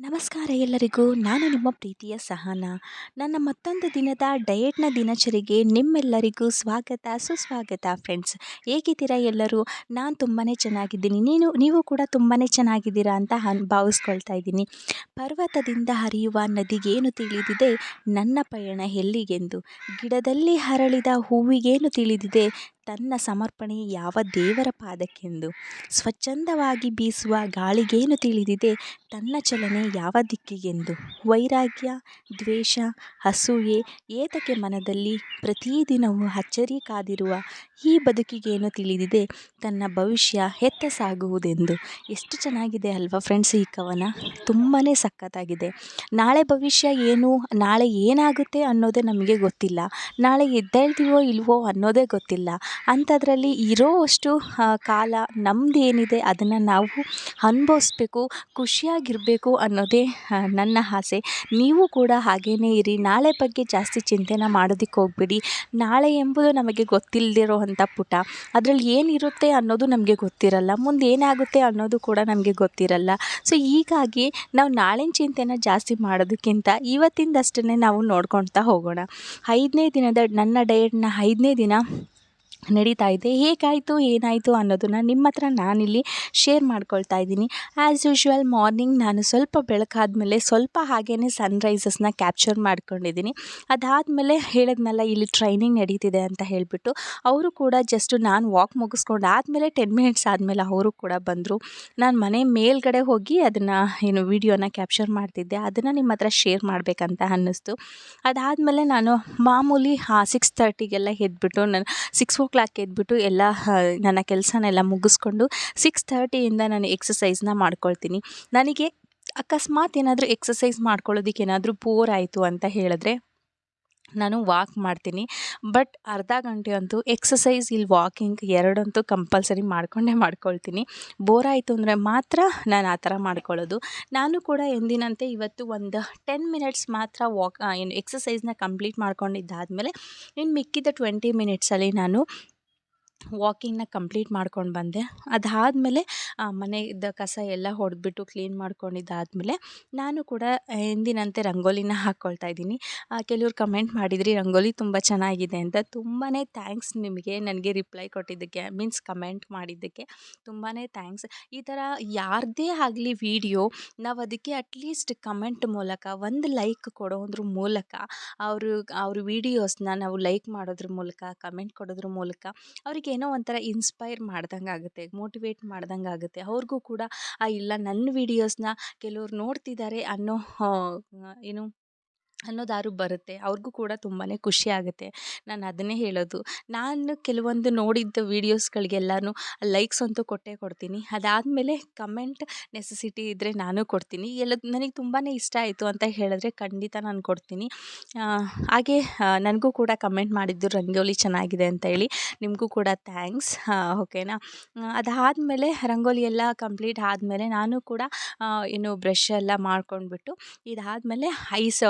ನಮಸ್ಕಾರ ಎಲ್ಲರಿಗೂ. ನಾನು ನಿಮ್ಮ ಪ್ರೀತಿಯ ಸಹನ. ನನ್ನ ಮತ್ತೊಂದು ದಿನದ ಡಯೆಟ್ನ ದಿನಚರಿಗೆ ನಿಮ್ಮೆಲ್ಲರಿಗೂ ಸ್ವಾಗತ, ಸುಸ್ವಾಗತ ಫ್ರೆಂಡ್ಸ್. ಹೇಗಿದ್ದೀರಾ ಎಲ್ಲರೂ? ನಾನು ತುಂಬಾ ಚೆನ್ನಾಗಿದ್ದೀನಿ. ನೀನು, ನೀವು ಕೂಡ ತುಂಬಾ ಚೆನ್ನಾಗಿದ್ದೀರಾ ಅಂತ ಅನ್ ಭಾವಿಸ್ಕೊಳ್ತಾ ಇದ್ದೀನಿ. ಪರ್ವತದಿಂದ ಹರಿಯುವ ನದಿಗೇನು ತಿಳಿದಿದೆ? ನನ್ನ ಪಯಣ ಎಲ್ಲಿಗೆಂದು? ಗಿಡದಲ್ಲಿ ಹರಳಿದ ಹೂವಿಗೇನು ತಿಳಿದಿದೆ? ತನ್ನ ಸಮರ್ಪಣೆ ಯಾವ ದೇವರ ಪಾದಕ್ಕೆಂದು ಸ್ವಚ್ಛಂದವಾಗಿ ಬೀಸುವ ಗಾಳಿಗೇನು ತಿಳಿದಿದೆ? ತನ್ನ ಚಲನೆ ಯಾವ ದಿಕ್ಕಿಗೆಂದು? ವೈರಾಗ್ಯ, ದ್ವೇಷ ಅಸೂಯೆ ಏತಕ್ಕೆ ಮನದಲ್ಲಿ ಪ್ರತಿದಿನವೂ ಅಚ್ಚರಿ ಕಾದಿರುವ ಈ ಬದುಕಿಗೇನು ತಿಳಿದಿದೆ, ತನ್ನ ಭವಿಷ್ಯ ಎತ್ತ ಸಾಗುವುದೆಂದು. ಎಷ್ಟು ಚೆನ್ನಾಗಿದೆ ಅಲ್ವಾ ಫ್ರೆಂಡ್ಸ್ ಈ ಕವನ? ತುಂಬಾ ಸಖತ್ತಾಗಿದೆ. ನಾಳೆ ಭವಿಷ್ಯ ಏನು, ನಾಳೆ ಏನಾಗುತ್ತೆ ಅನ್ನೋದೇ ನಮಗೆ ಗೊತ್ತಿಲ್ಲ. ನಾಳೆ ಎದ್ದೇಳ್ತೀವೋ ಇಲ್ವೋ ಅನ್ನೋದೇ ಗೊತ್ತಿಲ್ಲ. ಅಂಥದ್ರಲ್ಲಿ ಇರೋವಷ್ಟು ಕಾಲ ನಮ್ಮದೇನಿದೆ ಅದನ್ನು ನಾವು ಅನುಭವಿಸ್ಬೇಕು, ಖುಷಿಯಾಗಿರಬೇಕು ಅನ್ನೋದೇ ನನ್ನ ಆಸೆ. ನೀವು ಕೂಡ ಹಾಗೇ ಇರಿ. ನಾಳೆ ಬಗ್ಗೆ ಜಾಸ್ತಿ ಚಿಂತೆನ ಮಾಡೋದಕ್ಕೆ ಹೋಗಬೇಡಿ. ನಾಳೆ ಎಂಬುದು ನಮಗೆ ಗೊತ್ತಿಲ್ಲದಿರೋ ಅಂಥ ಪುಟ. ಅದರಲ್ಲಿ ಏನಿರುತ್ತೆ ಅನ್ನೋದು ನಮಗೆ ಗೊತ್ತಿರಲ್ಲ. ಮುಂದೆ ಏನಾಗುತ್ತೆ ಅನ್ನೋದು ಕೂಡ ನಮಗೆ ಗೊತ್ತಿರಲ್ಲ. ಸೊ ಹೀಗಾಗಿ ನಾವು ನಾಳಿನ ಚಿಂತೆನ ಜಾಸ್ತಿ ಮಾಡೋದಕ್ಕಿಂತ ಇವತ್ತಿಂದಷ್ಟೇ ನಾವು ನೋಡ್ಕೊಳ್ತಾ ಹೋಗೋಣ. ಐದನೇ ದಿನದ ನನ್ನ ಡಯಟ್ನ ಐದನೇ ದಿನ ನಡೀತಾ ಇದೆ. ಹೇಗಾಯಿತು, ಏನಾಯಿತು ಅನ್ನೋದನ್ನು ನಿಮ್ಮ ಹತ್ರ ನಾನಿಲ್ಲಿ ಶೇರ್ ಮಾಡ್ಕೊಳ್ತಾ ಇದ್ದೀನಿ. ಆ್ಯಸ್ ಯೂಶ್ವಲ್ ಮಾರ್ನಿಂಗ್ ನಾನು ಸ್ವಲ್ಪ ಬೆಳಕಾದ್ಮೇಲೆ ಸ್ವಲ್ಪ ಹಾಗೇ ಸನ್ರೈಸಸ್ನ ಕ್ಯಾಪ್ಚರ್ ಮಾಡ್ಕೊಂಡಿದ್ದೀನಿ. ಅದಾದಮೇಲೆ ಹೇಳಿದ್ನಲ್ಲ, ಇಲ್ಲಿ ಟ್ರೈನಿಂಗ್ ನಡೀತಿದೆ ಅಂತ ಹೇಳಿಬಿಟ್ಟು. ಅವರು ಕೂಡ ಜಸ್ಟ್ ನಾನು ವಾಕ್ ಮುಗಿಸ್ಕೊಂಡು ಆದಮೇಲೆ ಟೆನ್ ಮಿನಿಟ್ಸ್ ಆದಮೇಲೆ ಅವರು ಕೂಡ ಬಂದರು. ನಾನು ಮನೆ ಮೇಲ್ಗಡೆ ಹೋಗಿ ಅದನ್ನು, ಏನು ವೀಡಿಯೋನ ಕ್ಯಾಪ್ಚರ್ ಮಾಡ್ತಿದ್ದೆ. ಅದನ್ನು ನಿಮ್ಮ ಹತ್ರ ಶೇರ್ ಮಾಡಬೇಕಂತ ಅನ್ನಿಸ್ತು. ಅದಾದಮೇಲೆ ನಾನು ಮಾಮೂಲಿ ಸಿಕ್ಸ್ ತರ್ಟಿಗೆಲ್ಲ ಎದ್ಬಿಟ್ಟು ನಾನು ಸಿಕ್ಸ್ ಓ ಕ್ಲಾಕ್ ಎದ್ಬಿಟ್ಟು ಎಲ್ಲ ನನ್ನ ಕೆಲಸನೆಲ್ಲ ಮುಗಿಸ್ಕೊಂಡು ಸಿಕ್ಸ್ ಥರ್ಟಿಯಿಂದ ನಾನು ಎಕ್ಸಸೈಸ್ನ ಮಾಡ್ಕೊಳ್ತೀನಿ. ನನಗೆ ಅಕಸ್ಮಾತ್ ಏನಾದರೂ ಎಕ್ಸಸೈಸ್ ಮಾಡ್ಕೊಳ್ಳೋದಕ್ಕೆ ಏನಾದರೂ ಪೋರ್ ಆಯಿತು ಅಂತ ಹೇಳಿದ್ರೆ ನಾನು ವಾಕ್ ಮಾಡ್ತೀನಿ. ಬಟ್ ಅರ್ಧ ಗಂಟೆ ಅಂತೂ ಎಕ್ಸಸೈಸ್ ಇಲ್ಲಿ ವಾಕಿಂಗ್ ಎರಡಂತೂ ಕಂಪಲ್ಸರಿ ಮಾಡ್ಕೊಂಡೇ ಮಾಡ್ಕೊಳ್ತೀನಿ. ಬೋರ್ ಆಯಿತು ಅಂದರೆ ಮಾತ್ರ ನಾನು ಆ ಥರ ಮಾಡ್ಕೊಳ್ಳೋದು. ನಾನು ಕೂಡ ಎಂದಿನಂತೆ ಇವತ್ತು ಒಂದು ಟೆನ್ ಮಿನಿಟ್ಸ್ ಮಾತ್ರ ವಾಕ್ ಏನು ಎಕ್ಸಸೈಸ್ನ ಕಂಪ್ಲೀಟ್ ಮಾಡ್ಕೊಂಡಿದ್ದಾದಮೇಲೆ ಇನ್ನು ಮಿಕ್ಕಿದ ಟ್ವೆಂಟಿ ಮಿನಿಟ್ಸಲ್ಲಿ ನಾನು ವಾಕಿಂಗ್ನ ಕಂಪ್ಲೀಟ್ ಮಾಡ್ಕೊಂಡು ಬಂದೆ. ಅದಾದಮೇಲೆ ಮನೆಯಿದ್ದ ಕಸ ಎಲ್ಲ ಹೊಡೆದ್ಬಿಟ್ಟು ಕ್ಲೀನ್ ಮಾಡ್ಕೊಂಡಿದ್ದಾದಮೇಲೆ, ನಾನು ಕೂಡ ಎಂದಿನಂತೆ ರಂಗೋಲಿನ ಹಾಕ್ಕೊಳ್ತಾ ಇದ್ದೀನಿ. ಕೆಲವ್ರು ಕಮೆಂಟ್ ಮಾಡಿದ್ರಿ, ರಂಗೋಲಿ ತುಂಬ ಚೆನ್ನಾಗಿದೆ ಅಂತ. ತುಂಬಾ ಥ್ಯಾಂಕ್ಸ್ ನಿಮಗೆ ನನಗೆ ರಿಪ್ಲೈ ಕೊಟ್ಟಿದ್ದಕ್ಕೆ ಮೀನ್ಸ್ ಕಮೆಂಟ್ ಮಾಡಿದ್ದಕ್ಕೆ. ತುಂಬಾ ಥ್ಯಾಂಕ್ಸ್ ಈ ಥರ ಯಾರದೇ ಆಗಲಿ ವಿಡಿಯೋ ನಾವು ಅದಕ್ಕೆ ಅಟ್ಲೀಸ್ಟ್ ಕಮೆಂಟ್ ಮೂಲಕ, ಒಂದು ಲೈಕ್ ಕೊಡೋದ್ರ ಮೂಲಕ, ಅವರು, ಅವ್ರ ವಿಡಿಯೋಸ್ನ ನಾವು ಲೈಕ್ ಮಾಡೋದ್ರ ಮೂಲಕ ಕಮೆಂಟ್ ಕೊಡೋದ್ರ ಮೂಲಕ, ಅವ್ರಿಗೆ ಏನೋ ಒಂಥರ ಇನ್ಸ್ಪೈರ್ ಮಾಡ್ದಂಗೆ ಆಗುತ್ತೆ ಮೋಟಿವೇಟ್ ಮಾಡ್ದಂಗೆ ಆಗುತ್ತೆ. ಅವ್ರಿಗೂ ಕೂಡ ಇಲ್ಲ ನನ್ನ ವೀಡಿಯೋಸ್ನ ಕೆಲವ್ರು ನೋಡ್ತಿದ್ದಾರೆ ಅನ್ನೋ ಏನು ಅನ್ನೋದಾದ್ರು ಬರುತ್ತೆ. ಅವ್ರಿಗೂ ಕೂಡ ತುಂಬಾ ಖುಷಿ ಆಗುತ್ತೆ ನಾನು ಅದನ್ನೇ ಹೇಳೋದು. ನಾನು ಕೆಲವೊಂದು ನೋಡಿದ್ದ ವೀಡಿಯೋಸ್ಗಳಿಗೆಲ್ಲನೂ ಲೈಕ್ಸ್ ಅಂತೂ ಕೊಟ್ಟೇ ಕೊಡ್ತೀನಿ. ಅದಾದಮೇಲೆ ಕಮೆಂಟ್ ನೆಸೆಸಿಟಿ ಇದ್ದರೆ ನಾನು ಕೊಡ್ತೀನಿ. ಎಲ್ಲ ನನಗೆ ತುಂಬಾ ಇಷ್ಟ ಆಯಿತು ಅಂತ ಹೇಳಿದ್ರೆ ಖಂಡಿತ ನಾನು ಕೊಡ್ತೀನಿ. ಹಾಗೆ ನನಗೂ ಕೂಡ ಕಮೆಂಟ್ ಮಾಡಿದ್ದು ರಂಗೋಲಿ ಚೆನ್ನಾಗಿದೆ ಅಂತ ಹೇಳಿ ನಿಮಗೂ ಕೂಡ ಥ್ಯಾಂಕ್ಸ್. ಓಕೆನಾ? ಅದಾದಮೇಲೆ ರಂಗೋಲಿ ಎಲ್ಲ ಕಂಪ್ಲೀಟ್ ಆದಮೇಲೆ ನಾನು ಕೂಡ ಏನು ಬ್ರಷ್ ಎಲ್ಲ ಮಾಡ್ಕೊಂಡ್ಬಿಟ್ಟು ಇದಾದಮೇಲೆ ಐಸ್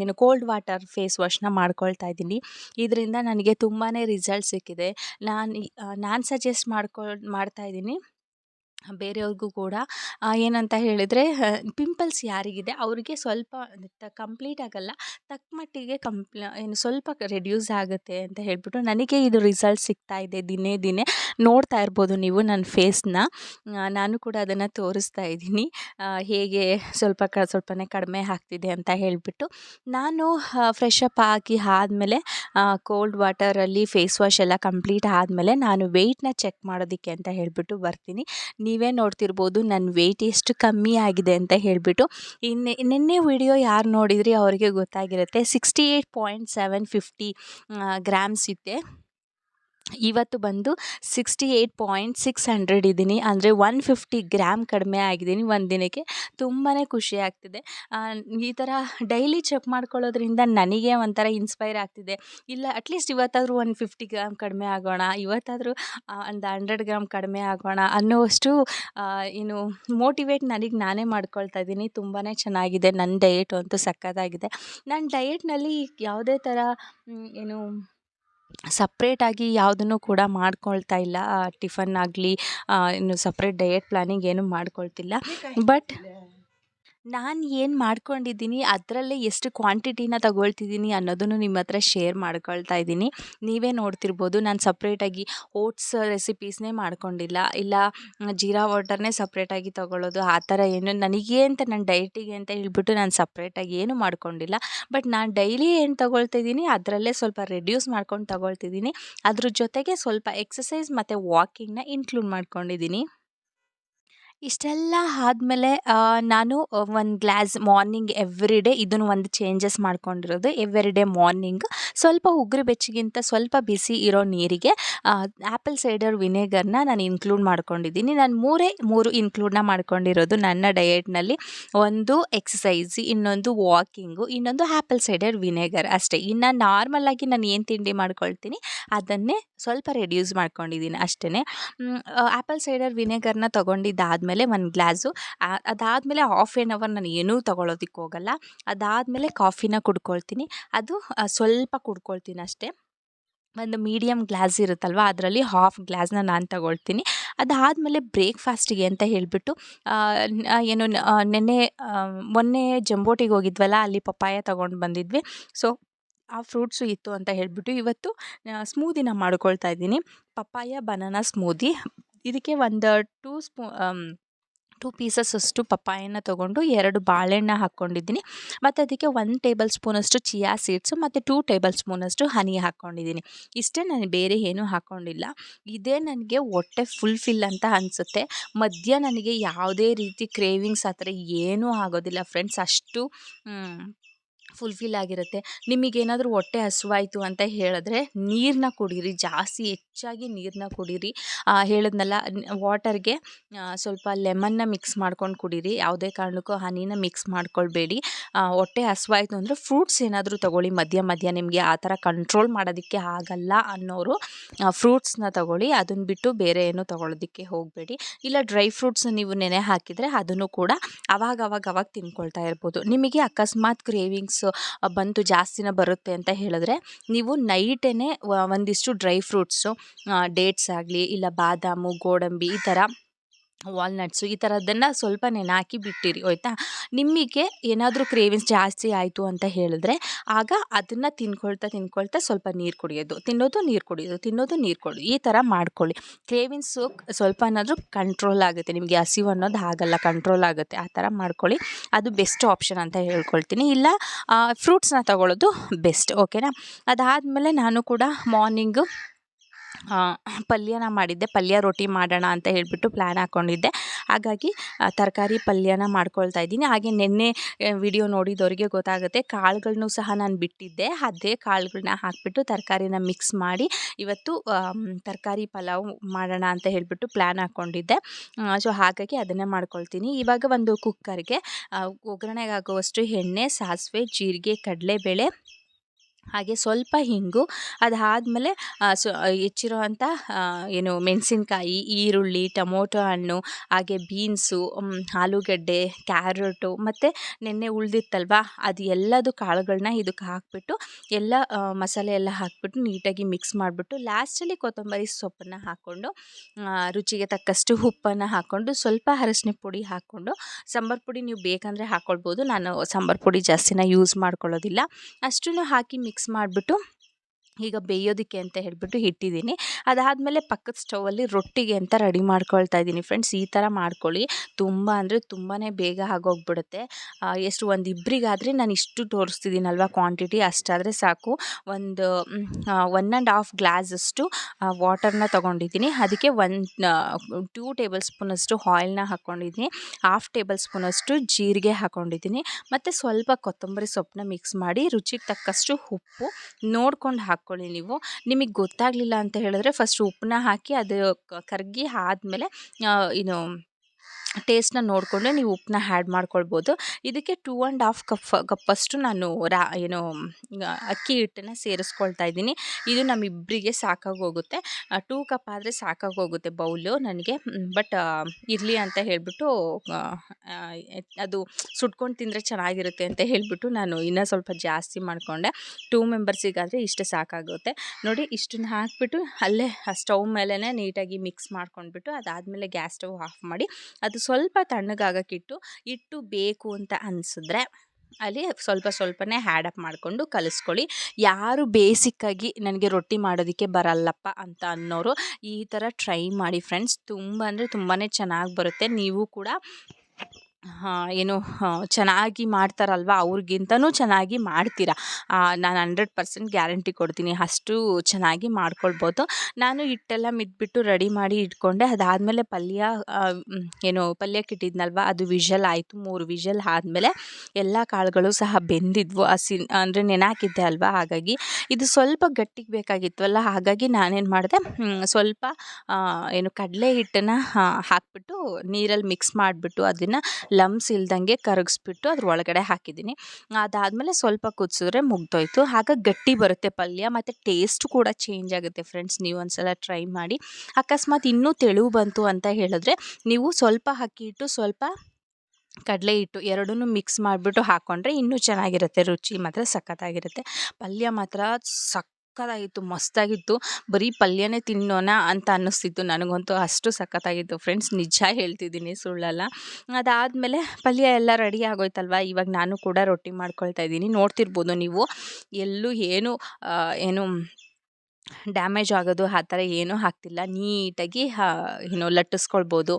ಏನು ಕೋಲ್ಡ್ ವಾಟರ್ ಫೇಸ್ ವಾಶ್ನ ಮಾಡ್ಕೊಳ್ತಾ ಇದ್ದೀನಿ. ಇದರಿಂದ ನನಗೆ ತುಂಬಾ ರಿಸಲ್ಟ್ ಸಿಕ್ಕಿದೆ. ನಾನು ನಾನು ಸಜೆಸ್ಟ್ ಮಾಡ್ಕೊಳ್, ಮಾಡ್ತಾ ಇದ್ದೀನಿ. ಬೇರೆಯವ್ರಿಗೂ ಕೂಡ ಏನಂತ ಹೇಳಿದರೆ ಪಿಂಪಲ್ಸ್ ಯಾರಿಗಿದೆ, ಅವರಿಗೆ ಸ್ವಲ್ಪ ಕಂಪ್ಲೀಟ್ ಆಗಲ್ಲ, ತಕ್ಕ ಮಟ್ಟಿಗೆ ಕಂಪ್ಲ ಏನು ಸ್ವಲ್ಪ ರೆಡ್ಯೂಸ್ ಆಗುತ್ತೆ ಅಂತ ಹೇಳಿಬಿಟ್ಟು ನನಗೆ ಇದು ರಿಸಲ್ಟ್ ಸಿಗ್ತಾ ಇದೆ ದಿನೇ ದಿನೇ. ನೋಡ್ತಾ ಇರ್ಬೋದು ನೀವು ನನ್ನ ಫೇಸ್ನ ನಾನು ಕೂಡ ಅದನ್ನು ತೋರಿಸ್ತಾ ಇದ್ದೀನಿ. ಹೇಗೆ ಸ್ವಲ್ಪ ಕ, ಸ್ವಲ್ಪನೇ ಕಡಿಮೆ ಆಗ್ತಿದೆ ಅಂತ ಹೇಳಿಬಿಟ್ಟು. ನಾನು ಫ್ರೆಶ್ ಆಗಿ ಆದಮೇಲೆ ಕೋಲ್ಡ್ ವಾಟರಲ್ಲಿ ಫೇಸ್ ವಾಶ್ ಎಲ್ಲ ಕಂಪ್ಲೀಟ್ ಆದಮೇಲೆ ನಾನು ವೆಯ್ಟ್ನ ಚೆಕ್ ಮಾಡೋದಕ್ಕೆ ಅಂತ ಹೇಳಿಬಿಟ್ಟು ಬರ್ತೀನಿ. ನೀವೇ ನೋಡ್ತಿರ್ಬೋದು ನನ್ನ ವೆಯ್ಟ್ ಎಷ್ಟು ಕಮ್ಮಿ ಆಗಿದೆ ಅಂತ ಹೇಳಿಬಿಟ್ಟು. ಇನ್ನೆ ನಿನ್ನೆ ವಿಡಿಯೋ ಯಾರು ನೋಡಿದ್ರಿ ಅವರಿಗೆ ಗೊತ್ತಾಗಿರುತ್ತೆ. Sixty eight point seven fifty grams ಇದೆ ಇವತ್ತು ಬಂದು sixty eight point six hundred ಇದ್ದೀನಿ. ಅಂದರೆ ಒನ್ ಫಿಫ್ಟಿ ಗ್ರಾಮ್ ಕಡಿಮೆ ಆಗಿದ್ದೀನಿ ಒಂದು ದಿನಕ್ಕೆ. ತುಂಬಾ ಖುಷಿ ಆಗ್ತಿದೆ. ಈ ಥರ ಡೈಲಿ ಚೆಕ್ ಮಾಡ್ಕೊಳ್ಳೋದ್ರಿಂದ ನನಗೆ ಒಂಥರ ಇನ್ಸ್ಪೈರ್ ಆಗ್ತಿದೆ. ಇಲ್ಲ ಅಟ್ಲೀಸ್ಟ್ ಇವತ್ತಾದರೂ ಒನ್ ಫಿಫ್ಟಿ ಗ್ರಾಮ್ ಕಡಿಮೆ ಆಗೋಣ, ಇವತ್ತಾದರೂ ಒಂದು ಹಂಡ್ರೆಡ್ ಗ್ರಾಮ್ ಕಡಿಮೆ ಆಗೋಣ ಅನ್ನೋವಷ್ಟು ಏನು ಮೋಟಿವೇಟ್ ನನಗೆ ನಾನೇ ಮಾಡ್ಕೊಳ್ತಾ ಇದ್ದೀನಿ. ತುಂಬಾ ಚೆನ್ನಾಗಿದೆ. ನನ್ನ ಡಯೆಟು ಅಂತೂ ಸಕ್ಕತ್ತಾಗಿದೆ. ನನ್ನ ಡಯೆಟ್ನಲ್ಲಿ ಯಾವುದೇ ಥರ ಏನು ಸಪ್ರೇಟಾಗಿ ಯಾವುದನ್ನು ಕೂಡ ಮಾಡ್ಕೊಳ್ತಾ ಇಲ್ಲ ಟಿಫನ್ ಆಗಲಿ ಇನ್ನು ಸಪ್ರೇಟ್ ಡಯಟ್ ಪ್ಲಾನಿಂಗ್ ಏನೂ ಮಾಡ್ಕೊಳ್ತಿಲ್ಲ. ಬಟ್ ನಾನು ಏನು ಮಾಡ್ಕೊಂಡಿದ್ದೀನಿ, ಅದರಲ್ಲೇ ಎಷ್ಟು ಕ್ವಾಂಟಿಟಿನ ತಗೊಳ್ತಿದ್ದೀನಿ ಅನ್ನೋದನ್ನು ನಿಮ್ಮ ಹತ್ರ ಶೇರ್ ಮಾಡ್ಕೊಳ್ತಾ ಇದ್ದೀನಿ. ನೀವೇ ನೋಡ್ತಿರ್ಬೋದು, ನಾನು ಸಪ್ರೇಟಾಗಿ ಓಟ್ಸ್ ರೆಸಿಪೀಸ್ನೇ ಮಾಡ್ಕೊಂಡಿಲ್ಲ. ಇಲ್ಲ, ಜೀರಾ ವಾಟರ್ನೇ ಸಪ್ರೇಟಾಗಿ ತಗೊಳ್ಳೋದು, ಆ ಥರ ಏನು ನನಗೆ ಅಂತ ನನ್ನ ಡಯಟಿಗೆ ಅಂತ ಹೇಳ್ಬಿಟ್ಟು ನಾನು ಸಪ್ರೇಟಾಗಿ ಏನು ಮಾಡ್ಕೊಂಡಿಲ್ಲ. ಬಟ್ ನಾನು ಡೈಲಿ ಏನು ತಗೊಳ್ತಾ ಇದ್ದೀನಿ, ಅದರಲ್ಲೇ ಸ್ವಲ್ಪ ರೆಡ್ಯೂಸ್ ಮಾಡ್ಕೊಂಡು ತಗೊಳ್ತಿದ್ದೀನಿ. ಅದ್ರ ಜೊತೆಗೆ ಸ್ವಲ್ಪ ಎಕ್ಸಸೈಸ್ ಮತ್ತು ವಾಕಿಂಗ್ನ ಇನ್ಕ್ಲೂಡ್ ಮಾಡ್ಕೊಂಡಿದ್ದೀನಿ. ಇಷ್ಟೆಲ್ಲ ಆದಮೇಲೆ ನಾನು ಒಂದು ಗ್ಲಾಸ್ ಮಾರ್ನಿಂಗ್ ಎವ್ರಿ ಡೇ ಇದನ್ನು ಒಂದು ಚೇಂಜಸ್ ಮಾಡ್ಕೊಂಡಿರೋದು. ಎವ್ರಿ ಡೇ ಮಾರ್ನಿಂಗ್ ಸ್ವಲ್ಪ ಉಗುರು ಬೆಚ್ಚಿಗಿಂತ ಸ್ವಲ್ಪ ಬಿಸಿ ಇರೋ ನೀರಿಗೆ ಆ್ಯಪಲ್ ಸೈಡರ್ ವಿನೆಗರ್ನ ನಾನು ಇನ್ಕ್ಲೂಡ್ ಮಾಡ್ಕೊಂಡಿದ್ದೀನಿ. ನಾನು ಮೂರೇ ಮೂರು ಇನ್ಕ್ಲೂಡ್ನ ಮಾಡ್ಕೊಂಡಿರೋದು ನನ್ನ ಡಯೆಟ್ನಲ್ಲಿ. ಒಂದು ಎಕ್ಸಸೈಸ್ ಇನ್ನೊಂದು ವಾಕಿಂಗು, ಇನ್ನೊಂದು ಆ್ಯಪಲ್ ಸೈಡರ್ ವಿನೆಗರ್ ಅಷ್ಟೇ. ಇನ್ನು ನಾರ್ಮಲಾಗಿ ನಾನು ಏನು ತಿಂಡಿ ಮಾಡ್ಕೊಳ್ತೀನಿ, ಅದನ್ನೇ ಸ್ವಲ್ಪ ರೆಡ್ಯೂಸ್ ಮಾಡ್ಕೊಂಡಿದ್ದೀನಿ ಅಷ್ಟೇ ಆ್ಯಪಲ್ ಸೈಡರ್ ವಿನೆಗರ್ನ ತೊಗೊಂಡಿದ್ದಾದಮೇಲೆ ಒಂದು ಗ್ಲಾಸು. ಅದಾದಮೇಲೆ ಹಾಫ್ ಆ್ಯನ್ ಅವರ್ ನಾನು ಏನೂ ತೊಗೊಳೋದಕ್ಕೆ ಹೋಗಲ್ಲ. ಅದಾದಮೇಲೆ ಕಾಫಿನ ಕುಡ್ಕೊಳ್ತೀನಿ. ಅದು ಸ್ವಲ್ಪ ಕುಡ್ಕೊಳ್ತೀನಿ ಅಷ್ಟೇ. ಒಂದು ಮೀಡಿಯಮ್ ಗ್ಲಾಸ್ ಇರುತ್ತಲ್ವ, ಅದರಲ್ಲಿ ಹಾಫ್ ಗ್ಲಾಸ್ನ ನಾನು ತಗೊಳ್ತೀನಿ. ಅದಾದಮೇಲೆ ಬ್ರೇಕ್ಫಾಸ್ಟಿಗೆ ಅಂತ ಹೇಳಿಬಿಟ್ಟು ಏನು ನೆನ್ನೆ ಮೊನ್ನೆ ಜಂಬೋಟಿಗೆ ಹೋಗಿದ್ವಲ್ಲ, ಅಲ್ಲಿ ಪಪ್ಪಾಯ ತೊಗೊಂಡು ಬಂದಿದ್ವಿ. ಸೊ ಆ ಫ್ರೂಟ್ಸು ಇತ್ತು ಅಂತ ಹೇಳಿಬಿಟ್ಟು ಇವತ್ತು ಸ್ಮೂದಿನ ಮಾಡ್ಕೊಳ್ತಾ ಇದ್ದೀನಿ. ಪಪ್ಪಾಯ ಬನಾನಾ ಸ್ಮೂದಿ ಇದಕ್ಕೆ ಒಂದು ಟೂ ಸ್ಪೂ ಟೂ ಪೀಸಸ್ಸಷ್ಟು ಪಪ್ಪಾಯನ ತೊಗೊಂಡು ಎರಡು ಬಾಳೆಹಣ್ಣ ಹಾಕ್ಕೊಂಡಿದ್ದೀನಿ. ಮತ್ತು ಅದಕ್ಕೆ ಒನ್ ಟೇಬಲ್ ಸ್ಪೂನಷ್ಟು ಚಿಯಾ ಸೀಡ್ಸು, ಮತ್ತು ಟೂ ಟೇಬಲ್ ಸ್ಪೂನಷ್ಟು ಹನಿ ಹಾಕ್ಕೊಂಡಿದ್ದೀನಿ. ಇಷ್ಟೇ ನಾನು ಬೇರೆ ಏನೂ ಹಾಕ್ಕೊಂಡಿಲ್ಲ. ಇದೇ ನನಗೆ ಹೊಟ್ಟೆ ಫುಲ್ಫಿಲ್ ಅಂತ ಅನಿಸುತ್ತೆ. ಮಧ್ಯ ನನಗೆ ಯಾವುದೇ ರೀತಿ ಕ್ರೇವಿಂಗ್ಸ್ ಆ ಥರ ಏನೂ ಆಗೋದಿಲ್ಲ ಫ್ರೆಂಡ್ಸ್. ಅಷ್ಟು ಫುಲ್ಫಿಲ್ ಆಗಿರುತ್ತೆ. ನಿಮಗೇನಾದರೂ ಹೊಟ್ಟೆ ಹಸುವಾಯಿತು ಅಂತ ಹೇಳಿದ್ರೆ ನೀರನ್ನ ಕುಡೀರಿ, ಜಾಸ್ತಿ ಹೆಚ್ಚಾಗಿ ನೀರನ್ನ ಕುಡೀರಿ. ಹೇಳಿದ್ನಲ್ಲ ವಾಟರ್ಗೆ ಸ್ವಲ್ಪ ಲೆಮನ್ನ ಮಿಕ್ಸ್ ಮಾಡ್ಕೊಂಡು ಕುಡೀರಿ. ಯಾವುದೇ ಕಾರಣಕ್ಕೂ ಹನಿನ ಮಿಕ್ಸ್ ಮಾಡ್ಕೊಳ್ಬೇಡಿ. ಹೊಟ್ಟೆ ಹಸುವಾಯಿತು ಅಂದರೆ ಫ್ರೂಟ್ಸ್ ಏನಾದರೂ ತೊಗೊಳ್ಳಿ. ಮಧ್ಯ ಮಧ್ಯ ನಿಮಗೆ ಆ ಥರ ಕಂಟ್ರೋಲ್ ಮಾಡೋದಕ್ಕೆ ಆಗಲ್ಲ ಅನ್ನೋರು ಫ್ರೂಟ್ಸ್ನ ತೊಗೊಳ್ಳಿ. ಅದನ್ನ ಬಿಟ್ಟು ಬೇರೆ ಏನು ತೊಗೊಳೋದಕ್ಕೆ ಹೋಗಬೇಡಿ. ಇಲ್ಲ, ಡ್ರೈ ಫ್ರೂಟ್ಸ್ ನೀವು ನೆನೆ ಹಾಕಿದರೆ ಅದನ್ನು ಕೂಡ ಅವಾಗ ಅವಾಗ ಅವಾಗ ತಿನ್ಕೊಳ್ತಾ ಇರ್ಬೋದು. ನಿಮಗೆ ಅಕಸ್ಮಾತ್ ಕ್ರೇವಿಂಗ್ಸ್ ಬಂತು ಜಾಸ್ತಿನೇ ಬರುತ್ತೆ ಅಂತ ಹೇಳಿದ್ರೆ, ನೀವು ನೈಟೇ ಒಂದಿಷ್ಟು ಡ್ರೈ ಫ್ರೂಟ್ಸು ಡೇಟ್ಸ್ ಆಗಲಿ, ಇಲ್ಲ ಬಾದಾಮು, ಗೋಡಂಬಿ ಈ ಥರ ವಾಲ್ನಟ್ಸು ಈ ಥರದ್ದನ್ನು ಸ್ವಲ್ಪ ನೆನೆ ಹಾಕಿ ಬಿಟ್ಟಿರಿ, ಆಯಿತಾ? ನಿಮಗೆ ಏನಾದರೂ ಕ್ರೇವಿಂಗ್ಸ್ ಜಾಸ್ತಿ ಆಯಿತು ಅಂತ ಹೇಳಿದ್ರೆ ಆಗ ಅದನ್ನು ತಿನ್ಕೊಳ್ತಾ ತಿನ್ಕೊಳ್ತಾ ಸ್ವಲ್ಪ ನೀರು ಕುಡಿಯೋದು. ತಿನ್ನೋದು ನೀರು ಕುಡಿಯೋದು, ತಿನ್ನೋದು ನೀರು ಕುಡಿಯೋದು, ಈ ಥರ ಮಾಡ್ಕೊಳ್ಳಿ. ಕ್ರೇವಿಂಗ್ಸು ಸ್ವಲ್ಪ ಏನಾದರೂ ಕಂಟ್ರೋಲ್ ಆಗುತ್ತೆ, ನಿಮಗೆ ಹಸಿವು ಅನ್ನೋದು ಆಗಲ್ಲ ಕಂಟ್ರೋಲ್ ಆಗುತ್ತೆ, ಆ ಥರ ಮಾಡ್ಕೊಳ್ಳಿ. ಅದು ಬೆಸ್ಟ್ ಆಪ್ಷನ್ ಅಂತ ಹೇಳ್ಕೊಳ್ತೀನಿ. ಇಲ್ಲ ಫ್ರೂಟ್ಸ್ನ ತಗೊಳ್ಳೋದು ಬೆಸ್ಟ್ ಓಕೆನಾ ಅದಾದಮೇಲೆ ನಾನು ಕೂಡ ಮಾರ್ನಿಂಗು ಪಲ್ಯನ ಮಾಡಿದ್ದೆ. ಪಲ್ಯ ರೊಟ್ಟಿ ಮಾಡೋಣ ಅಂತ ಹೇಳಿಬಿಟ್ಟು ಪ್ಲ್ಯಾನ್ ಹಾಕ್ಕೊಂಡಿದ್ದೆ ಹಾಗಾಗಿ ತರಕಾರಿ ಪಲ್ಯನ ಮಾಡ್ಕೊಳ್ತಾ ಇದ್ದೀನಿ. ಹಾಗೆ ನಿನ್ನೆ ವಿಡಿಯೋ ನೋಡಿದವರಿಗೆ ಗೊತ್ತಾಗುತ್ತೆ. ಕಾಳುಗಳ್ನೂ ಸಹ ನಾನು ಬಿಟ್ಟಿದ್ದೆ. ಅದೇ ಕಾಳುಗಳನ್ನ ಹಾಕಿಬಿಟ್ಟು ತರಕಾರಿನ ಮಿಕ್ಸ್ ಮಾಡಿ ಇವತ್ತು ತರಕಾರಿ ಪಲಾವ್ ಮಾಡೋಣ ಅಂತ ಹೇಳಿಬಿಟ್ಟು ಪ್ಲ್ಯಾನ್ ಹಾಕ್ಕೊಂಡಿದ್ದೆ ಸೊ ಹಾಗಾಗಿ ಅದನ್ನೇ ಮಾಡ್ಕೊಳ್ತೀನಿ. ಇವಾಗ ಒಂದು ಕುಕ್ಕರ್ಗೆ ಒಗ್ಗರಣೆಗಾಗುವಷ್ಟು ಎಣ್ಣೆ, ಸಾಸಿವೆ, ಜೀರಿಗೆ, ಕಡಲೆಬೇಳೆ ಹಾಗೆ ಸ್ವಲ್ಪ ಹಿಂಗು, ಅದಾದಮೇಲೆ ಸೊ ಹೆಚ್ಚಿರುವಂಥ ಏನು ಮೆಣಸಿನ್ಕಾಯಿ, ಈರುಳ್ಳಿ, ಟೊಮೊಟೊ ಹಣ್ಣು, ಹಾಗೆ ಬೀನ್ಸು ಆಲೂಗಡ್ಡೆ, ಕ್ಯಾರೆಟು, ಮತ್ತು ನೆನ್ನೆ ಉಳಿದಿತ್ತಲ್ವ, ಅದು ಎಲ್ಲದು ಕಾಳುಗಳನ್ನ ಇದಕ್ಕೆ ಹಾಕಿಬಿಟ್ಟು, ಎಲ್ಲ ಮಸಾಲೆ ಎಲ್ಲ ಹಾಕಿಬಿಟ್ಟು ನೀಟಾಗಿ ಮಿಕ್ಸ್ ಮಾಡಿಬಿಟ್ಟು, ಲಾಸ್ಟಲ್ಲಿ ಕೊತ್ತಂಬರಿ ಸೊಪ್ಪನ್ನು ಹಾಕ್ಕೊಂಡು ರುಚಿಗೆ ತಕ್ಕಷ್ಟು ಉಪ್ಪನ್ನು ಹಾಕ್ಕೊಂಡು, ಸ್ವಲ್ಪ ಅರಶಿನ ಪುಡಿ ಹಾಕ್ಕೊಂಡು, ಸಾಂಬಾರು ಪುಡಿ ನೀವು ಬೇಕಂದರೆ ಹಾಕ್ಕೊಳ್ಬೋದು ನಾನು ಸಾಂಬಾರು ಪುಡಿ ಜಾಸ್ತಿನ ಯೂಸ್ ಮಾಡ್ಕೊಳ್ಳೋದಿಲ್ಲ ಅಷ್ಟನ್ನು ಹಾಕಿ ಮಿಕ್ಸ್ ಮಾಡಿಬಿಟ್ಟು ಈಗ ಬೇಯೋದಕ್ಕೆ ಅಂತ ಹೇಳಿಬಿಟ್ಟು ಇಟ್ಟಿದ್ದೀನಿ. ಅದಾದಮೇಲೆ ಪಕ್ಕದ ಸ್ಟೌವಲ್ಲಿ ರೊಟ್ಟಿಗೆ ಅಂತ ರೆಡಿ ಮಾಡ್ಕೊಳ್ತಾ ಇದ್ದೀನಿ. ಫ್ರೆಂಡ್ಸ್, ಈ ಥರ ಮಾಡ್ಕೊಳ್ಳಿ. ತುಂಬ ಅಂದರೆ ತುಂಬಾ ಬೇಗ ಆಗೋಗ್ಬಿಡುತ್ತೆ. ಎಷ್ಟು ಒಂದು ಇಬ್ಬರಿಗಾದರೆ ನಾನು ಇಷ್ಟು ತೋರಿಸ್ತಿದ್ದೀನಲ್ವ ಕ್ವಾಂಟಿಟಿ? ಅಷ್ಟಾದರೆ ಸಾಕು. ಒಂದು ಒನ್ ಆ್ಯಂಡ್ ಹಾಫ್ ಗ್ಲಾಸಷ್ಟು ವಾಟರ್ನ ತೊಗೊಂಡಿದ್ದೀನಿ. ಅದಕ್ಕೆ ಒನ್ ಟೂ ಟೇಬಲ್ ಸ್ಪೂನಷ್ಟು ಆಯಿಲ್ನ ಹಾಕ್ಕೊಂಡಿದ್ದೀನಿ ಹಾಫ್ ಟೇಬಲ್ ಸ್ಪೂನಷ್ಟು ಜೀರಿಗೆ ಹಾಕ್ಕೊಂಡಿದ್ದೀನಿ ಮತ್ತು ಸ್ವಲ್ಪ ಕೊತ್ತಂಬರಿ ಸೊಪ್ಪನ್ನ ಮಿಕ್ಸ್ ಮಾಡಿ ರುಚಿಗೆ ತಕ್ಕಷ್ಟು ಉಪ್ಪು ನೋಡ್ಕೊಂಡು ಹಾಕಿ ಹಾಕ್ಕೊಳ್ಳಿ ನೀವು. ನಿಮಗೆ ಗೊತ್ತಾಗಲಿಲ್ಲ ಅಂತ ಹೇಳಿದ್ರೆ ಫಸ್ಟ್ ಉಪ್ಪನ್ನ ಹಾಕಿ ಅದು ಕರಗಿ ಆದ್ಮೇಲೆ ಇದು ಟೇಸ್ಟ್ನ ನೋಡಿಕೊಂಡು ನೀವು ಉಪ್ಪನ್ನ ಹ್ಯಾಡ್ ಮಾಡ್ಕೊಳ್ಬೋದು. ಇದಕ್ಕೆ ಟೂ ಆ್ಯಂಡ್ ಹಾಫ್ ಕಪ್ ಕಪ್ಪಷ್ಟು ನಾನು ರಾ, ಏನು ಅಕ್ಕಿ ಹಿಟ್ಟನ್ನು ಸೇರಿಸ್ಕೊಳ್ತಾ ಇದ್ದೀನಿ. ಇದು ನಮ್ಮಿಬ್ಬರಿಗೆ ಸಾಕಾಗಿ ಹೋಗುತ್ತೆ ಟೂ ಕಪ್ ಆದರೆ ಸಾಕಾಗೋಗುತ್ತೆ ಬೌಲು ನನಗೆ. ಬಟ್ ಇರಲಿ ಅಂತ ಹೇಳಿಬಿಟ್ಟು ಅದು ಸುಟ್ಕೊಂಡು ತಿಂದರೆ ಚೆನ್ನಾಗಿರುತ್ತೆ ಅಂತ ಹೇಳಿಬಿಟ್ಟು ನಾನು ಇನ್ನೂ ಸ್ವಲ್ಪ ಜಾಸ್ತಿ ಮಾಡಿಕೊಂಡೆ. ಟೂ ಮೆಂಬರ್ಸಿಗಾದರೆ ಇಷ್ಟು ಸಾಕಾಗುತ್ತೆ. ನೋಡಿ, ಇಷ್ಟನ್ನು ಹಾಕಿಬಿಟ್ಟು ಅಲ್ಲೇ ಸ್ಟವ್ ಮೇಲೇ ನೀಟಾಗಿ ಮಿಕ್ಸ್ ಮಾಡ್ಕೊಂಡ್ಬಿಟ್ಟು ಅದಾದಮೇಲೆ ಗ್ಯಾಸ್ ಸ್ಟವ್ ಆಫ್ ಮಾಡಿ, ಅದು ಸ್ವಲ್ಪ ತಣ್ಣಗಾಗಕ್ಕಿಟ್ಟು ಇಟ್ಟು ಬೇಕು ಅಂತ ಅನಿಸಿದ್ರೆ ಅಲ್ಲಿ ಸ್ವಲ್ಪ ಸ್ವಲ್ಪನೇ ಹ್ಯಾಡಪ್ ಮಾಡಿಕೊಂಡು ಕಲಿಸ್ಕೊಳ್ಳಿ. ಯಾರು ಬೇಸಿಕ್ಕಾಗಿ ನನಗೆ ರೊಟ್ಟಿ ಮಾಡೋದಕ್ಕೆ ಬರಲ್ಲಪ್ಪ ಅಂತ ಅನ್ನೋರು ಈ ಥರ ಟ್ರೈ ಮಾಡಿ ಫ್ರೆಂಡ್ಸ್ ತುಂಬ ಅಂದರೆ ತುಂಬಾ ಚೆನ್ನಾಗಿ ಬರುತ್ತೆ. ನೀವು ಕೂಡ ಏನು ಚೆನ್ನಾಗಿ ಮಾಡ್ತಾರಲ್ವ? ಅವ್ರಿಗಿಂತನೂ ಚೆನ್ನಾಗಿ ಮಾಡ್ತೀರ? ನಾನು ಹಂಡ್ರೆಡ್ ಪರ್ಸೆಂಟ್ ಗ್ಯಾರಂಟಿ ಕೊಡ್ತೀನಿ. ಅಷ್ಟು ಚೆನ್ನಾಗಿ ಮಾಡ್ಕೊಳ್ಬೋದು. ನಾನು ಹಿಟ್ಟೆಲ್ಲ ಮಿದ್ಬಿಟ್ಟು ರೆಡಿ ಮಾಡಿ ಇಟ್ಕೊಂಡೆ. ಅದಾದಮೇಲೆ ಪಲ್ಯ ಏನು ಪಲ್ಯಕ್ಕೆ ಇಟ್ಟಿದ್ನಲ್ವ ಅದು ವಿಷಲ್ ಆಯಿತು. ಮೂರು ವಿಷಲ್ ಆದಮೇಲೆ ಎಲ್ಲ ಕಾಳುಗಳು ಸಹ ಬೆಂದಿದ್ವು. ಹಸಿ, ಅಂದರೆ ನೆನಾಕಿದ್ದೆ ಅಲ್ವಾ? ಹಾಗಾಗಿ ಇದು ಸ್ವಲ್ಪ ಗಟ್ಟಿಗೆ ಬೇಕಾಗಿತ್ತಲ್ಲ? ಹಾಗಾಗಿ ನಾನೇನು ಮಾಡಿದೆ ಸ್ವಲ್ಪ ಏನು, ಕಡಲೆ ಹಿಟ್ಟನ್ನು ಹಾಕಿಬಿಟ್ಟು ನೀರಲ್ಲಿ ಮಿಕ್ಸ್ ಮಾಡಿಬಿಟ್ಟು ಅದನ್ನು ಲಮ್ಸ್ ಇಲ್ದಂಗೆ ಕರಗಿಸ್ಬಿಟ್ಟು ಅದ್ರ ಒಳಗಡೆ ಹಾಕಿದ್ದೀನಿ. ಅದಾದಮೇಲೆ ಸ್ವಲ್ಪ ಕುದಿಸಿದ್ರೆ ಮುಗ್ದೋಯ್ತು. ಆಗ ಗಟ್ಟಿ ಬರುತ್ತೆ ಪಲ್ಯ, ಮತ್ತು ಟೇಸ್ಟ್ ಕೂಡ ಚೇಂಜ್ ಆಗುತ್ತೆ ಫ್ರೆಂಡ್ಸ್ ನೀವು ಒಂದ್ಸಲ ಟ್ರೈ ಮಾಡಿ. ಅಕಸ್ಮಾತ್ ಇನ್ನೂ ತೆಳು ಬಂತು ಅಂತ ಹೇಳಿದ್ರೆ ನೀವು ಸ್ವಲ್ಪ ಅಕ್ಕಿ ಇಟ್ಟು, ಸ್ವಲ್ಪ ಕಡಲೆ ಹಿಟ್ಟು ಎರಡೂ ಮಿಕ್ಸ್ ಮಾಡಿಬಿಟ್ಟು ಹಾಕ್ಕೊಂಡ್ರೆ ಇನ್ನೂ ಚೆನ್ನಾಗಿರುತ್ತೆ. ರುಚಿ ಮಾತ್ರ ಸಖತ್ತಾಗಿರುತ್ತೆ. ಪಲ್ಯ ಮಾತ್ರ ಸಕ್ ಸಕ್ಕತ್ತಾಗಿತ್ತು ಮಸ್ತಾಗಿತ್ತು. ಬರೀ ಪಲ್ಯನೇ ತಿನ್ನೋಣ ಅಂತ ಅನ್ನಿಸ್ತಿತ್ತು ನನಗಂತೂ, ಅಷ್ಟು ಸಖತ್ತಾಗಿತ್ತು. ಫ್ರೆಂಡ್ಸ್, ನಿಜ ಹೇಳ್ತಿದ್ದೀನಿ ಸುಳ್ಳಲ್ಲ. ಅದಾದಮೇಲೆ ಪಲ್ಯ ಎಲ್ಲ ರೆಡಿ ಆಗೋಯ್ತಲ್ವ? ಇವಾಗ ನಾನು ಕೂಡ ರೊಟ್ಟಿ ಮಾಡ್ಕೊಳ್ತಾ ಇದ್ದೀನಿ. ನೋಡ್ತಿರ್ಬೋದು ನೀವು. ಎಲ್ಲೂ ಏನು ಏನು ಡ್ಯಾಮೇಜ್ ಆಗೋದು, ಆ ಥರ ಏನೂ ಆಗ್ತಿಲ್ಲ. ನೀಟಾಗಿ ಏನು ಲಟ್ಟಿಸ್ಕೊಳ್ಬೋದು.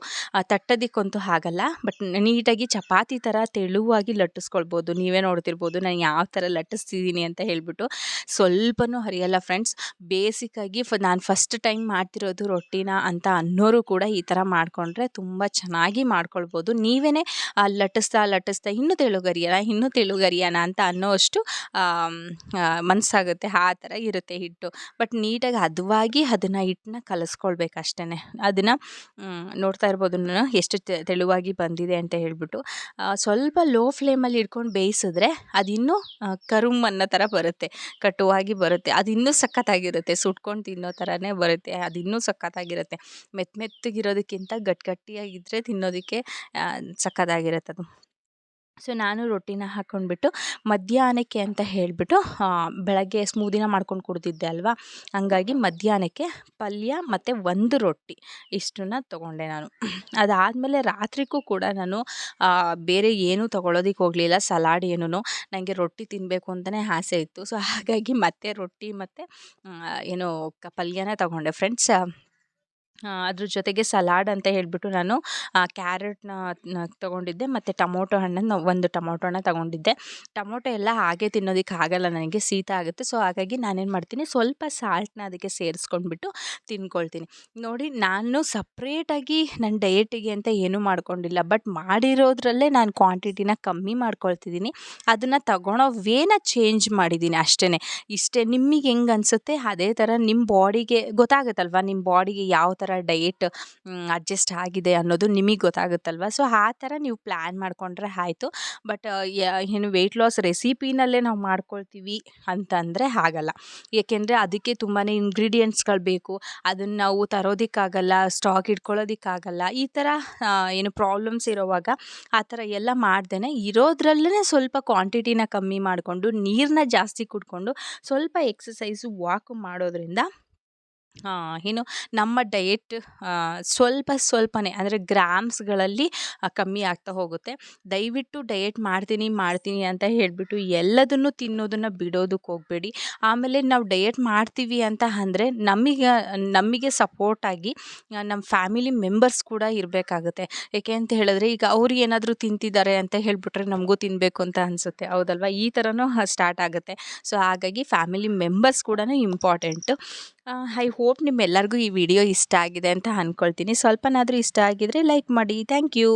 ತಟ್ಟೋದಕ್ಕಂತೂ ಆಗಲ್ಲ. ಬಟ್ ನೀಟಾಗಿ ಚಪಾತಿ ಥರ ತೆಳುವಾಗಿ ಲಟ್ಟಿಸ್ಕೊಳ್ಬೋದು. ನೀವೇ ನೋಡ್ತಿರ್ಬೋದು, ನಾನು ಯಾವ ಥರ ಲಟ್ಟಿಸ್ತಿದ್ದೀನಿ ಅಂತ ಹೇಳಿಬಿಟ್ಟು ಸ್ವಲ್ಪನೂ ಹರಿಯಲ್ಲ ಫ್ರೆಂಡ್ಸ್. ಬೇಸಿಕ್ಕಾಗಿ ಫ, ನಾನು ಫಸ್ಟ್ ಟೈಮ್ ಮಾಡ್ತಿರೋದು ರೊಟ್ಟಿನ ಅಂತ ಅನ್ನೋರು ಕೂಡ ಈ ಥರ ಮಾಡಿಕೊಂಡ್ರೆ ತುಂಬ ಚೆನ್ನಾಗಿ ಮಾಡ್ಕೊಳ್ಬೋದು. ನೀವೇ ಲಟ್ಟಿಸ್ತಾ ಲಟ್ಟಿಸ್ತಾ ಇನ್ನೂ ತೆಳುಗರಿಯೋಣ ಇನ್ನೂ ತೆಳುಗರಿಯೋಣ ಅಂತ ಅನ್ನೋಷ್ಟು ಮನಸ್ಸಾಗುತ್ತೆ. ಆ ಥರ ಇರುತ್ತೆ ಹಿಟ್ಟು. ಬಟ್ ನೀಟಾಗಿ ಹದವಾಗಿ ಅದನ್ನು ಹಿಟ್ಟನ್ನ ಕಲಸ್ಕೊಳ್ಬೇಕು ಅಷ್ಟೇ ಅದನ್ನು ನೋಡ್ತಾ ಇರ್ಬೋದು ಎಷ್ಟು ತೆಳುವಾಗಿ ಬಂದಿದೆ ಅಂತ ಹೇಳ್ಬಿಟ್ಟು. ಸ್ವಲ್ಪ ಲೋ ಫ್ಲೇಮಲ್ಲಿ ಇಟ್ಕೊಂಡು ಬೇಯಿಸಿದ್ರೆ ಅದಿನ್ನೂ ಕರುಮ್ ಅನ್ನೋ ಥರ ಬರುತ್ತೆ, ಕಟುವಾಗಿ ಬರುತ್ತೆ. ಅದು ಇನ್ನೂ ಸಖತ್ತಾಗಿರುತ್ತೆ, ಸುಟ್ಕೊಂಡು ತಿನ್ನೋ ಥರನೇ ಬರುತ್ತೆ, ಅದು ಇನ್ನೂ ಸಖತ್ತಾಗಿರುತ್ತೆ. ಮೆತ್ತ ಮೆತ್ತಗಿರೋದಕ್ಕಿಂತ ಗಟ್ಟಿಗಟ್ಟಿಯಾಗಿದ್ದರೆ ತಿನ್ನೋದಕ್ಕೆ ಸಖತ್ತಾಗಿರುತ್ತೆ ಅದು ಸೊ ನಾನು ರೊಟ್ಟಿನ ಹಾಕ್ಕೊಂಡ್ಬಿಟ್ಟು ಮಧ್ಯಾಹ್ನಕ್ಕೆ ಅಂತ ಹೇಳಿಬಿಟ್ಟು ಬೆಳಗ್ಗೆ ಸ್ಮೂದಿನ ಮಾಡ್ಕೊಂಡು ಕುಡ್ದಿದ್ದೆ ಅಲ್ವಾ? ಹಂಗಾಗಿ ಮಧ್ಯಾಹ್ನಕ್ಕೆ ಪಲ್ಯ ಮತ್ತು ಒಂದು ರೊಟ್ಟಿ ಇಷ್ಟನ್ನ ತೊಗೊಂಡೆ ನಾನು. ಅದಾದಮೇಲೆ ರಾತ್ರಿಗೂ ಕೂಡ ನಾನು ಬೇರೆ ಏನೂ ತೊಗೊಳೋದಿಕ್ಕೆ ಹೋಗಲಿಲ್ಲ ಸಲಾಡ್ ಏನೂ ನನಗೆ ರೊಟ್ಟಿ ತಿನ್ನಬೇಕು ಅಂತಲೇ ಆಸೆ ಇತ್ತು. ಸೊ ಹಾಗಾಗಿ ಮತ್ತೆ ರೊಟ್ಟಿ ಮತ್ತು ಏನು ಕ, ಪಲ್ಯನೇ ತೊಗೊಂಡೆ. ಫ್ರೆಂಡ್ಸ್ ಅದ್ರ ಜೊತೆಗೆ ಸಲಾಡ್ ಅಂತ ಹೇಳಿಬಿಟ್ಟು ನಾನು ಕ್ಯಾರೆಟ್ನ ತೊಗೊಂಡಿದ್ದೆ, ಮತ್ತು ಟೊಮೊಟೊ ಹಣ್ಣನ್ನು ಒಂದು ಟೊಮೊಟೊನ ತಗೊಂಡಿದ್ದೆ ತೊಗೊಂಡಿದ್ದೆ. ಟೊಮೊಟೊ ಎಲ್ಲ ಹಾಗೆ ತಿನ್ನೋದಕ್ಕೆ ಆಗಲ್ಲ ನನಗೆ, ಶೀತ ಆಗುತ್ತೆ. ಸೊ, ಹಾಗಾಗಿ ನಾನೇನು ಮಾಡ್ತೀನಿ, ಸ್ವಲ್ಪ ಸಾಲ್ಟ್ನ ಅದಕ್ಕೆ ಸೇರಿಸ್ಕೊಂಡ್ಬಿಟ್ಟು ತಿನ್ಕೊಳ್ತೀನಿ. ನೋಡಿ, ನಾನು ಸಪ್ರೇಟಾಗಿ ನನ್ನ ಡಯಟಿಗೆ ಅಂತ ಏನೂ ಮಾಡ್ಕೊಂಡಿಲ್ಲ, ಬಟ್ ಮಾಡಿರೋದ್ರಲ್ಲೇ ನಾನು ಕ್ವಾಂಟಿಟಿನ ಕಮ್ಮಿ ಮಾಡ್ಕೊಳ್ತಿದ್ದೀನಿ. ಅದನ್ನು ತೊಗೊಳೋ ವೇನ ಚೇಂಜ್ ಮಾಡಿದ್ದೀನಿ ಅಷ್ಟೇ ಇಷ್ಟೇ ನಿಮಗೆ ಹೆಂಗೆ ಅನಿಸುತ್ತೆ, ಅದೇ ಥರ ನಿಮ್ಮ ಬಾಡಿಗೆ ಗೊತ್ತಾಗುತ್ತಲ್ವ ನಿಮ್ಮ ಬಾಡಿಗೆ ಯಾವ ಥರ ಥರ ಡಯೆಟ್ ಅಡ್ಜಸ್ಟ್ ಆಗಿದೆ ಅನ್ನೋದು ನಿಮಗೆ ಗೊತ್ತಾಗುತ್ತಲ್ವ? ಸೊ, ಆ ಥರ ನೀವು ಪ್ಲ್ಯಾನ್ ಮಾಡಿಕೊಂಡ್ರೆ ಆಯಿತು. ಬಟ್ ಏನು ವೆಯ್ಟ್ ಲಾಸ್ ರೆಸಿಪಿನಲ್ಲೇ ನಾವು ಮಾಡ್ಕೊಳ್ತೀವಿ ಅಂತಂದರೆ ಆಗಲ್ಲ. ಏಕೆಂದರೆ ಅದಕ್ಕೆ ತುಂಬಾ ಇಂಗ್ರೀಡಿಯೆಂಟ್ಸ್ಗಳು ಬೇಕು. ಅದನ್ನು ನಾವು ತರೋದಕ್ಕಾಗಲ್ಲ ಸ್ಟಾಕ್ ಇಟ್ಕೊಳ್ಳೋದಕ್ಕಾಗಲ್ಲ. ಈ ಥರ ಏನು ಪ್ರಾಬ್ಲಮ್ಸ್ ಇರೋವಾಗ ಆ ಥರ ಎಲ್ಲ ಮಾಡ್ದೇ ಇರೋದ್ರಲ್ಲೇ ಸ್ವಲ್ಪ ಕ್ವಾಂಟಿಟಿನ ಕಮ್ಮಿ ಮಾಡಿಕೊಂಡು ನೀರನ್ನ ಜಾಸ್ತಿ ಕುಡ್ಕೊಂಡು ಸ್ವಲ್ಪ ಎಕ್ಸಸೈಸು ವಾಕ್ ಮಾಡೋದ್ರಿಂದ ಏನು ನಮ್ಮ ಡಯೆಟ್ ಸ್ವಲ್ಪ ಸ್ವಲ್ಪನೇ ಅಂದರೆ ಗ್ರಾಮ್ಸ್ಗಳಲ್ಲಿ ಕಮ್ಮಿ ಆಗ್ತಾ ಹೋಗುತ್ತೆ. ದಯವಿಟ್ಟು ಡಯೆಟ್ ಮಾಡ್ತೀನಿ ಮಾಡ್ತೀನಿ ಅಂತ ಹೇಳಿಬಿಟ್ಟು ಎಲ್ಲದನ್ನು ತಿನ್ನೋದನ್ನು ಬಿಡೋದಕ್ಕೆ ಹೋಗಬೇಡಿ. ಆಮೇಲೆ ನಾವು ಡಯೆಟ್ ಮಾಡ್ತೀವಿ ಅಂತ ಅಂದರೆ ನಮಗೆ ನಮಗೆ ಸಪೋರ್ಟಾಗಿ ನಮ್ಮ ಫ್ಯಾಮಿಲಿ ಮೆಂಬರ್ಸ್ ಕೂಡ ಇರಬೇಕಾಗುತ್ತೆ. ಏಕೆ ಅಂತ ಹೇಳಿದ್ರೆ ಈಗ ಅವ್ರು ಏನಾದರೂ ತಿಂತಿದ್ದಾರೆ ಅಂತ ಹೇಳಿಬಿಟ್ರೆ ನಮಗೂ ತಿನ್ನಬೇಕು ಅಂತ ಅನಿಸುತ್ತೆ. ಹೌದಲ್ವ? ಈ ಥರನೂ ಸ್ಟಾರ್ಟ್ ಆಗುತ್ತೆ. ಸೊ ಹಾಗಾಗಿ ಫ್ಯಾಮಿಲಿ ಮೆಂಬರ್ಸ್ ಕೂಡ ಇಂಪಾರ್ಟೆಂಟು ಐ ಹೋಪ್ ನಿಮ್ಮೆಲ್ಲರಿಗೂ ಈ ವಿಡಿಯೋ ಇಷ್ಟ ಆಗಿದೆ ಅಂತ ಅಂದ್ಕೊಳ್ತೀನಿ ಸ್ವಲ್ಪನಾದರೂ ಇಷ್ಟ ಆಗಿದರೆ ಲೈಕ್ ಮಾಡಿ. Thank you